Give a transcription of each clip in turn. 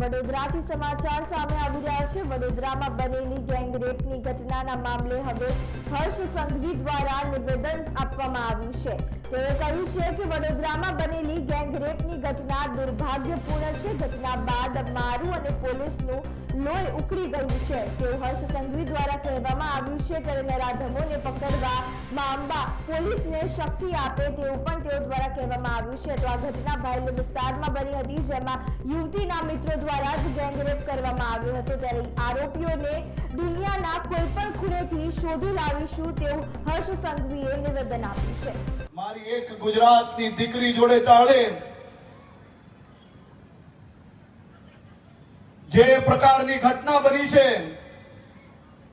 વડોદરાથી સમાચાર સામે આવી રહ્યા છે. વડોદરામાં બનેલી ગેંગરેપની ઘટનાના મામલે હવે હર્ષ સંઘવી દ્વારા નિવેદન આપવામાં આવ્યું છે. તેઓ કહ્યું છે કે વડોદરામાં બનેલી રેપની ઘટના દુર્ભાગ્યપૂર્ણ છે. ઘટના બાદ મારું અને પોલીસનું લોહી ઉકળી ગયું છે. તેવું હર્ષ સંઘવી દ્વારા કહેવામાં આવ્યું છે. ત્યારે નરાધમોને પકડવા માંબા પોલીસને શક્તિ આપે તેવું પણ તેઓ દ્વારા કહેવામાં આવ્યું છે. તો આ ઘટના ભાયલ વિસ્તારમાં બની હતી, જેમાં યુવતીના મિત્રો દ્વારા જ ગેંગરેપ કરવામાં આવ્યો હતો. ત્યારે આરોપીઓને દુનિયાના કોઈ પણ ખૂણેથી શોધી લાવીશું તેવું હર્ષ સંઘવીએ નિવેદન આપ્યું છે. મારી એક ગુજરાતની દીકરી જોડે ચાલે જે પ્રકારની ઘટના બની છે,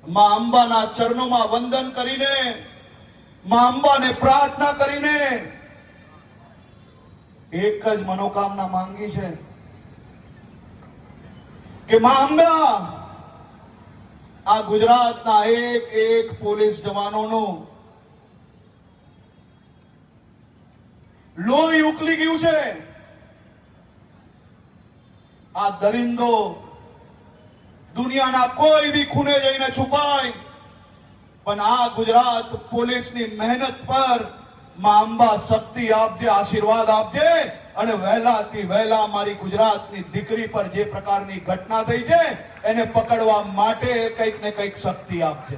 મા અંબાના ચરણોમાં વંદન કરીને, મા અંબાને પ્રાર્થના કરીને, એક જ મનોકામના માંગી છે કે મા અંબા, આ ગુજરાતના એક એક પોલીસ જવાનોનું લોહી ઉકલી ગયું છે. આ દરિંદો દુનિયાના કોઈ બી ખૂણે જઈને છુપાય. પણ આ ગુજરાત પોલીસની મહેનત પર મા અંબા શક્તિ આપજે, આશીર્વાદ આપજે અને વહેલાથી વહેલા મારી ગુજરાતની દીકરી પર જે પ્રકારની ઘટના થઈ છે, એને પકડવા માટે કંઈક ને કંઈક શક્તિ આપજે.